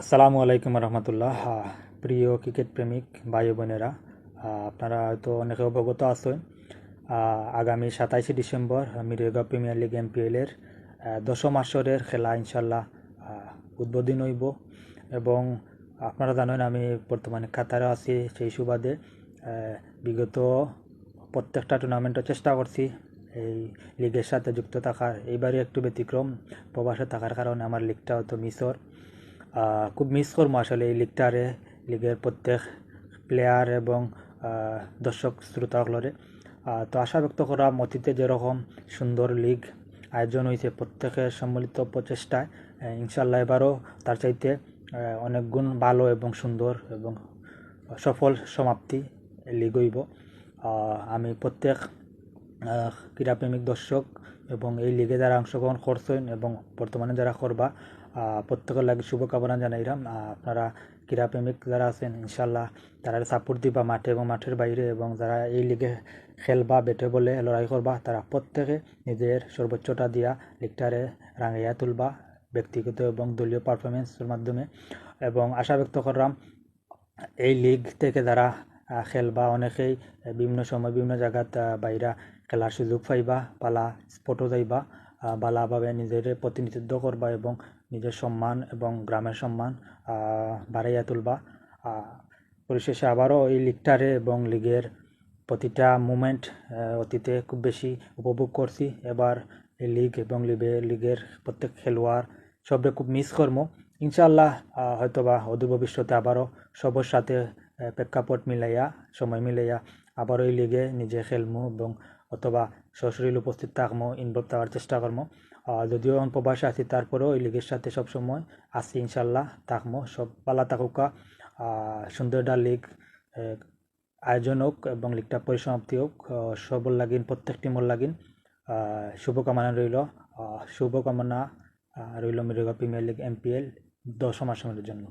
আসসালামু আলাইকুম রহমতুল্লাহ। প্রিয় ক্রিকেট প্রেমিক ভাই বোনেরা আপনারা হয়তো অনেকে অবগত আছেন আগামী সাতাইশে ডিসেম্বর মিরেগা প্রিমিয়ার লিগ এম এমপিএলের দশম আসরের খেলা ইনশাল্লাহ উদ্বোধন হইব। এবং আপনারা জানেন আমি বর্তমানে কাতারে আছি সেই সুবাদে বিগত প্রত্যেকটা টুর্নামেন্টও চেষ্টা করছি এই লিগের সাথে যুক্ত থাকার। এইবারই একটু ব্যতিক্রম প্রবাসে থাকার কারণে আমার লিগটা হয়তো মিস হওয়ার আহ, খুব মিস করব আসলে এই লিগটারে লিগের প্রত্যেক প্লেয়ার এবং দর্শক, শ্রোতাগুলোরে। তো আশা ব্যক্ত করা অতীতে যেরকম সুন্দর লিগ আয়োজন হয়েছে প্রত্যেকের সম্মিলিত প্রচেষ্টায় ইনশাল্লাহ এবারও তার চাইতে অনেক গুণ ভালো এবং সুন্দর এবং সফল সমাপ্তি লিগ হইব। আমি প্রত্যেক ক্রীড়াপ্রেমিক দর্শক এবং এই লিগে যারা অংশগ্রহণ করছেন এবং বর্তমানে যারা করবা প্রত্যেকের লাগে শুভকামনা জানাইলাম। আপনারা ক্রীড়াপ্রেমিক যারা আছেন ইনশাল্লাহ তারা সাপোর্ট দিবা মাঠে এবং মাঠের বাইরে এবং যারা এই লিগে খেলবা বেটে বলে লড়াই করবা, তারা প্রত্যেকে নিজের সর্বোচ্চটা দিয়া লিগটারে রাঙাইয়া তুলবা ব্যক্তিগত এবং দলীয় পারফরমেন্সের মাধ্যমে। এবং আশা ব্যক্ত করলাম এই লিগ থেকে যারা খেলবা, অনেকেই বিভিন্ন সময় বিভিন্ন জায়গাত বাইরা খেলার সুযোগ পাইবা, পালা স্পটও যাইবা। ভালোভাবে নিজের প্রতিনিধিত্ব করবা এবং নিজের সম্মান এবং গ্রামের সম্মান বাড়াইয়া তুলবা। পরিশেষে আবারও এই লিগটারে এবং লিগের প্রতিটা মুমেন্ট অতীতে খুব বেশি উপভোগ করছি। এবার এই লিগ এবং লিগে লিগের প্রত্যেক খেলোয়াড় সবরে খুব মিস করব ইনশাল্লাহ আহ, হয়তোবা অদূর ভবিষ্যতে আবারও সবার সাথে প্রেক্ষাপট মিলাইয়া সময় মিলাইয়া আবারও এই লিগে নিজে খেলমু এবং অথবা সশরীর উপস্থিত থাকমো ইনভলভ থাকার চেষ্টা আহ, যদিও এখন প্রবাসে আছি তারপরেও এই লিগের সাথে সবসময় আছি ইনশাল্লাহ থাকমো। সব পালা থাকুকা আহ, সুন্দর একটা লিগ আয়োজন হোক এবং লিগটা পরিসমাপ্তি হোক সবর লাগিন প্রত্যেক টিমর লাগিন শুভকামনা রইল। শুভকামনা রইল মিরগা প্রিমিয়ার লিগ এমপিএল দশম আসনের জন্য।